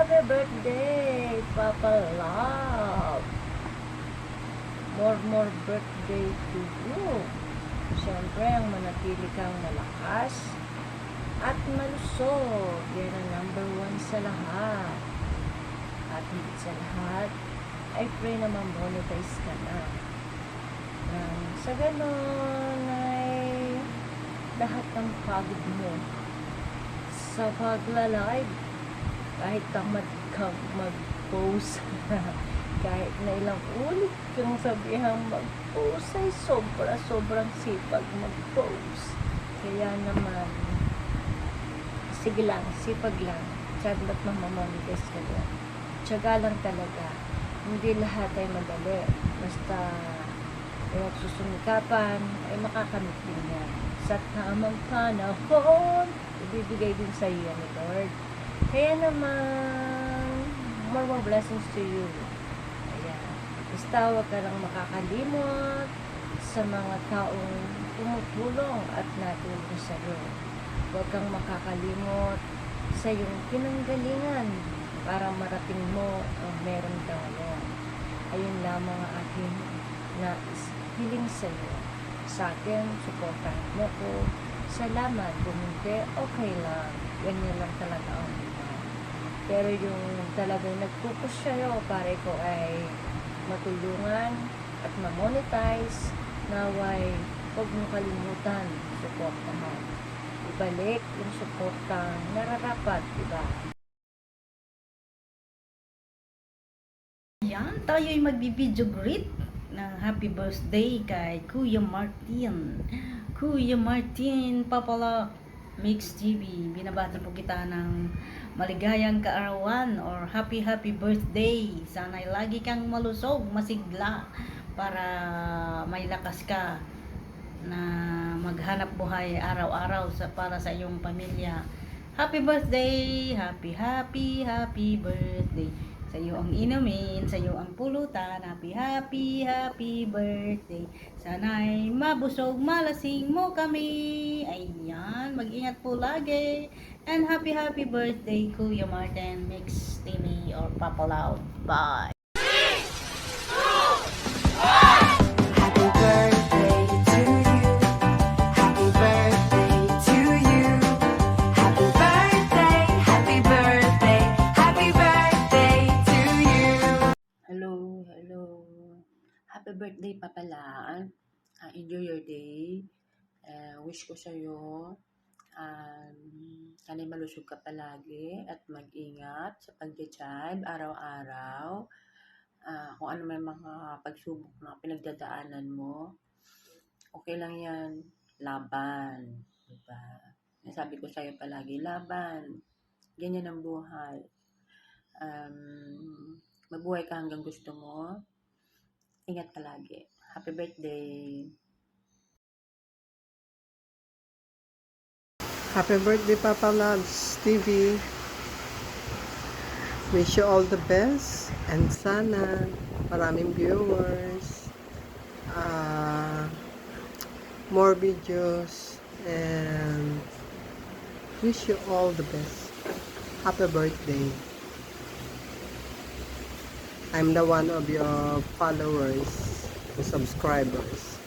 Happy birthday, Papa Love. More, more birthday to you. Siyempre, ang manatili kang malakas at malusog. Yan ang number one sa lahat. At higit sa lahat, I pray na mamonetize ka na. Um, sa ganon ay lahat ng pagod mo sa pagla-live kahit kang mag-post kahit na ilang ulit kang sabihang mag-post ay sobra sobrang sipag mag-post. Kaya naman sige lang, sipag lang. Sabi ba't mamamonetize ka doon tiyaga lang talaga. Hindi lahat ay madali. Basta yung susumikapan ay makakamit din yan. Sa tamang panahon ibibigay din sa iyo ni Lord kaya naman more more blessings to you ayan basta huwag ka lang makakalimot sa mga taong tumutulong at natulong sa iyo huwag kang makakalimot sa iyong pinanggalingan para marating mo ang meron ka ngayon ayun lamang ang aking nais hiling sa iyo sa akin, suportahan mo ko. Salamat, hindi, okay lang. Ganyan lang talaga ang. Pero yung talagang nagpupush sa'yo para ikaw ay matulungan at ma-monetize, naway, huwag mo kalimutan, suportahan. Ibalik yung suportang nararapat, diba? Yan, tayo'y magbibideo greet ng happy birthday kay Kuya Martin. Kuya Martin Papala Mix TV. Binabati po kita ng maligayang kaarawan or happy happy birthday. Sana'y lagi kang malusog, masigla para may lakas ka na maghanap buhay araw-araw sa para sa iyong pamilya. Happy birthday! Happy, happy, happy birthday! Sa iyo ang inumin, sa iyo ang pulutan. Happy, happy, happy birthday. Sana'y mabusog, malasing mo kami. Ayan, mag-ingat po lagi. And happy, happy birthday, Kuya Martin, Mix TV or Papa Loud. Bye! Happy birthday, Papalaan. Uh, enjoy your day. Uh, wish ko sa'yo, um, sana'y malusog ka palagi at mag-ingat sa pag-child araw-araw. Ah, kung ano may mga pagsubok na pinagdadaanan mo, okay lang yan. Laban. Diba? Sabi ko sa'yo palagi, laban. Ganyan ang buhay. Um, mabuhay ka hanggang gusto mo. Ingat palagi. Happy birthday. Happy birthday, Papa Loves TV. Wish you all the best and sana maraming viewers, uh, more videos, and wish you all the best. Happy birthday. I'm the one of your followers subscribers.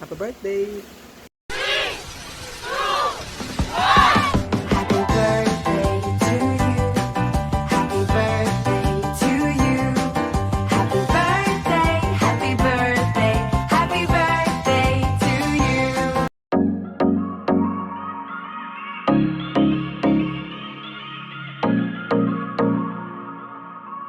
Happy birthday.